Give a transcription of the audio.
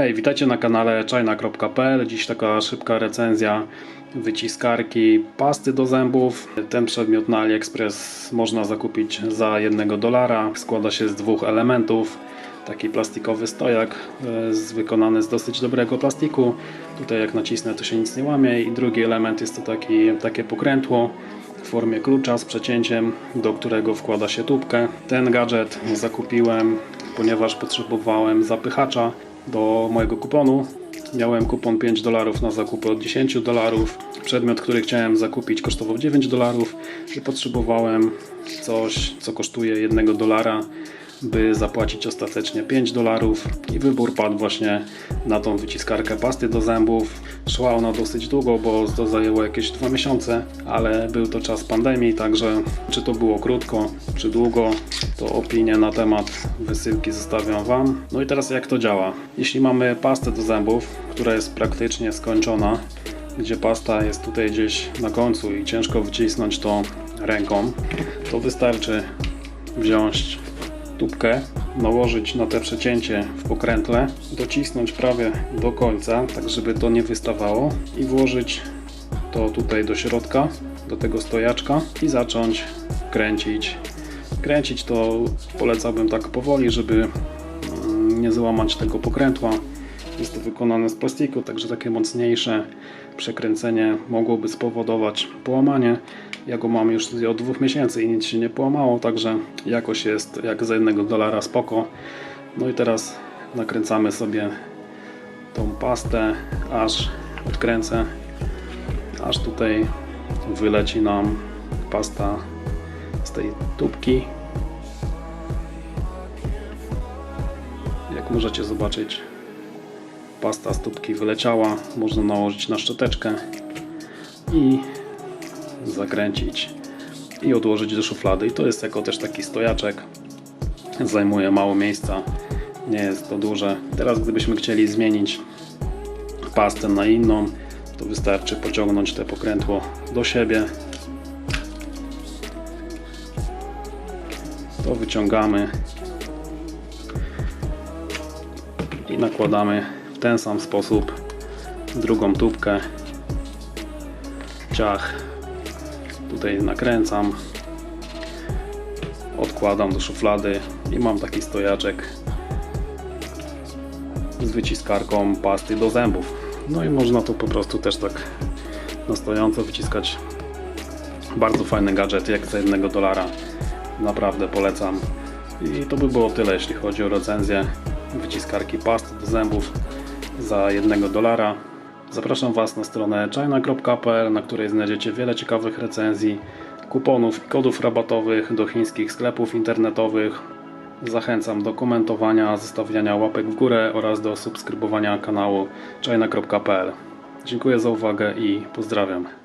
Hej, witajcie na kanale china.pl. Dziś taka szybka recenzja wyciskarki pasty do zębów. Ten przedmiot na AliExpress można zakupić za 1 dolara. Składa się z dwóch elementów. Taki plastikowy stojak e, wykonany z dosyć dobrego plastiku. Tutaj jak nacisnę to się nic nie łamie. I drugi element jest to taki, takie pokrętło w formie klucza z przecięciem, do którego wkłada się tubkę. Ten gadżet zakupiłem, ponieważ potrzebowałem zapychacza do mojego kuponu. Miałem kupon 5 dolarów na zakupy od 10 dolarów. Przedmiot, który chciałem zakupić kosztował 9 dolarów i potrzebowałem coś, co kosztuje 1 dolara by zapłacić ostatecznie 5 dolarów i wybór padł właśnie na tą wyciskarkę pasty do zębów. Szła ona dosyć długo, bo to zajęło jakieś 2 miesiące, ale był to czas pandemii, także czy to było krótko, czy długo, to opinię na temat wysyłki zostawiam Wam. No i teraz jak to działa? Jeśli mamy pastę do zębów, która jest praktycznie skończona, gdzie pasta jest tutaj gdzieś na końcu i ciężko wycisnąć to ręką, to wystarczy wziąć tubkę, nałożyć na te przecięcie w pokrętle, docisnąć prawie do końca, tak żeby to nie wystawało i włożyć to tutaj do środka, do tego stojaczka i zacząć kręcić. Kręcić to polecałbym tak powoli, żeby mm, nie złamać tego pokrętła. Jest to wykonane z plastiku, także takie mocniejsze przekręcenie mogłoby spowodować połamanie. Ja go mam już od dwóch miesięcy i nic się nie połamało, także jakość jest jak za jednego dolara spoko. No i teraz nakręcamy sobie tą pastę, aż odkręcę, aż tutaj wyleci nam pasta z tej tubki. Jak możecie zobaczyć, pasta z tubki wyleciała. Można nałożyć na szczoteczkę i zakręcić i odłożyć do szuflady. I to jest jako też taki stojaczek. Zajmuje mało miejsca, nie jest to duże. Teraz gdybyśmy chcieli zmienić pastę na inną, to wystarczy pociągnąć te pokrętło do siebie. To wyciągamy i nakładamy ten sam sposób. Drugą tubkę. Ciach. Tutaj nakręcam. Odkładam do szuflady i mam taki stojaczek z wyciskarką pasty do zębów. No i można to po prostu też tak na stojąco wyciskać bardzo fajny gadżet jak za jednego dolara. Naprawdę polecam. I to by było tyle jeśli chodzi o recenzję wyciskarki pasty do zębów za jednego dolara Zapraszam Was na stronę china.pl, na której znajdziecie wiele ciekawych recenzji, kuponów i kodów rabatowych do chińskich sklepów internetowych. Zachęcam do komentowania, zostawiania łapek w górę oraz do subskrybowania kanału china.pl. Dziękuję za uwagę i pozdrawiam.